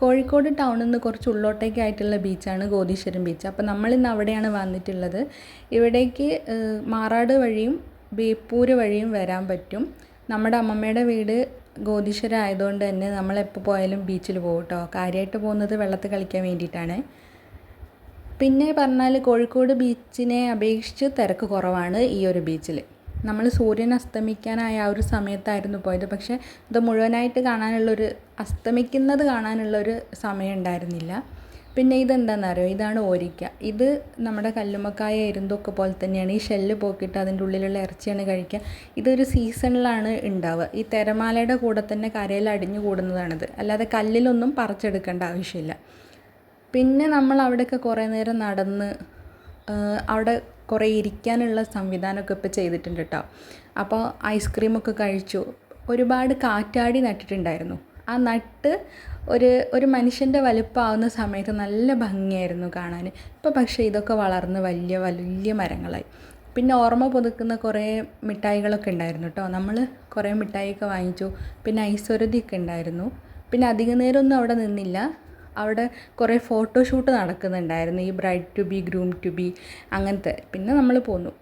കോഴിക്കോട് ടൗണിൽ നിന്ന് കുറച്ച് ഉള്ളോട്ടേക്ക് ആയിട്ടുള്ള ബീച്ചാണ് ഗോതീശ്വരം ബീച്ച്. അപ്പോൾ നമ്മളിന്ന് അവിടെയാണ് വന്നിട്ടുള്ളത്. ഇവിടേക്ക് മാറാട് വഴിയും ബേപ്പൂർ വഴിയും വരാൻ പറ്റും. നമ്മുടെ അമ്മമ്മയുടെ വീട് ഗോതീശ്വരം ആയതുകൊണ്ട് തന്നെ നമ്മളെപ്പോൾ പോയാലും ബീച്ചിൽ പോകും കേട്ടോ കാര്യമായിട്ട് പോകുന്നത് വെള്ളത്തിൽ കളിക്കാൻ വേണ്ടിയിട്ടാണ്. പിന്നെ പറഞ്ഞാൽ കോഴിക്കോട് ബീച്ചിനെ അപേക്ഷിച്ച് തിരക്ക് കുറവാണ് ഈ ഒരു ബീച്ചിൽ. നമ്മൾ സൂര്യൻ അസ്തമിക്കാനായ ആ ഒരു സമയത്തായിരുന്നു പോയത്. പക്ഷേ ഇത് മുഴുവനായിട്ട് കാണാനുള്ളൊരു അസ്തമിക്കുന്നത് കാണാനുള്ളൊരു സമയം ഉണ്ടായിരുന്നില്ല പിന്നെ ഇതെന്താണെന്നറിയോ ഇതാണ് ഓരിക്ക. ഇത് നമ്മുടെ കല്ലുമ്മക്കായ എരുന്തൊക്കെ പോലെ തന്നെയാണ്. ഈ ഷെല്ല് പോക്കിയിട്ട് അതിന്റെ ഉള്ളിലുള്ള ഇറച്ചിയാണ് കഴിക്കുക. ഇതൊരു സീസണിലാണ് ഉണ്ടാവുക. ഈ തിരമാലയുടെ കൂടെ തന്നെ കരയിൽ അടിഞ്ഞു കൂടുന്നതാണിത്. അല്ലാതെ കല്ലിലൊന്നും പറിച്ചെടുക്കേണ്ട ആവശ്യമില്ല. പിന്നെ നമ്മൾ അവിടെയൊക്കെ കുറേ നേരം നടന്ന് അവിടെ കുറേ ഇരിക്കാനുള്ള സംവിധാനമൊക്കെ ഇപ്പോൾ ചെയ്തിട്ടുണ്ട് കേട്ടോ. അപ്പോൾ ഐസ്ക്രീമൊക്കെ കഴിച്ചു. ഒരുപാട് കാറ്റാടി നട്ടിട്ടുണ്ടായിരുന്നു. ആ നട്ട് ഒരു ഒരു മനുഷ്യന്റെ വലുപ്പമാവുന്ന സമയത്ത് നല്ല ഭംഗിയായിരുന്നു കാണാൻ. ഇപ്പോൾ പക്ഷേ ഇതൊക്കെ വളർന്ന് വലിയ വലിയ മരങ്ങളായി. പിന്നെ ഓർമ്മ പുതുക്കുന്ന കുറേ മിഠായികളൊക്കെ ഉണ്ടായിരുന്നു കേട്ടോ. നമ്മൾ കുറേ മിഠായിയൊക്കെ വാങ്ങിച്ചു. പിന്നെ ഐശ്വര്യതയൊക്കെ ഉണ്ടായിരുന്നു. പിന്നെ അധിക നേരമൊന്നും അവിടെ നിന്നില്ല. അവിടെ കുറേ ഫോട്ടോഷൂട്ട് നടക്കുന്നുണ്ടായിരുന്നു. ഈ bride to be groom to be അങ്ങനത്തെ. പിന്നെ നമ്മൾ പോന്നു.